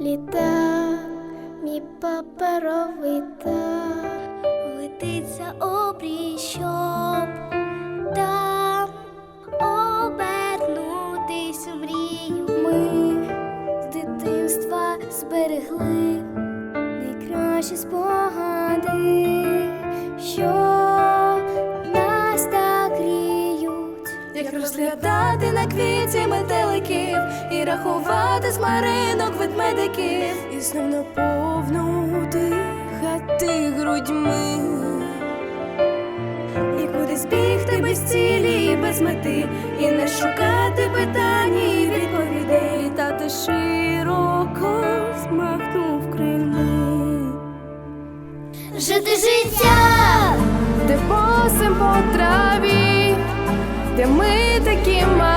Літак, мій паперовий так летить за обрій, щоб там обернутись у мрію. Ми з дитинства зберегли найкращі спогади, що нас так гріють. Як розглядати на квіті метеликів і рахувати з маринок ведмедиків, і знов наповну дихати грудьми, і кудись бігти без цілі і без мети, і не шукати питань і відповідей, та ти широко змахнув крильми. Жити життя, де босим по траві, де ми такі малі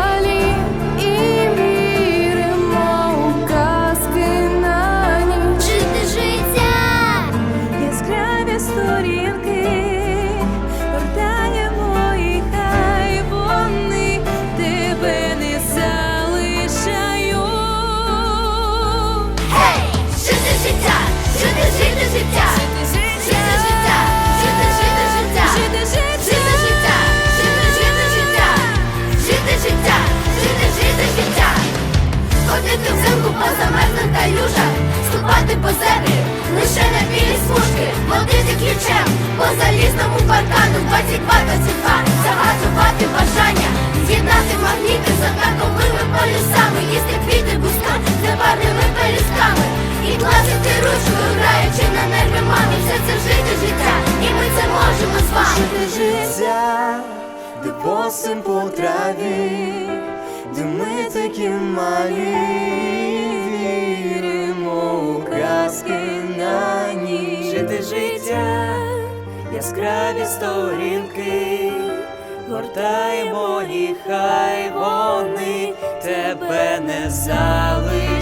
життя, жити, жити життя, жити життя, жити, жити життя, Жити жити життя, жити, жити життя, жити життя, жити, жити життя. Ходити взимку по замерзлих калюжах, ступати по землі, лише на білі смужки, водити ключем по залізному паркану 22-22, де по траві, де ми такі малі віримо у казки на ніч. Жити життя, яскраві сторінки, гортаємо і хай вони тебе не залишають.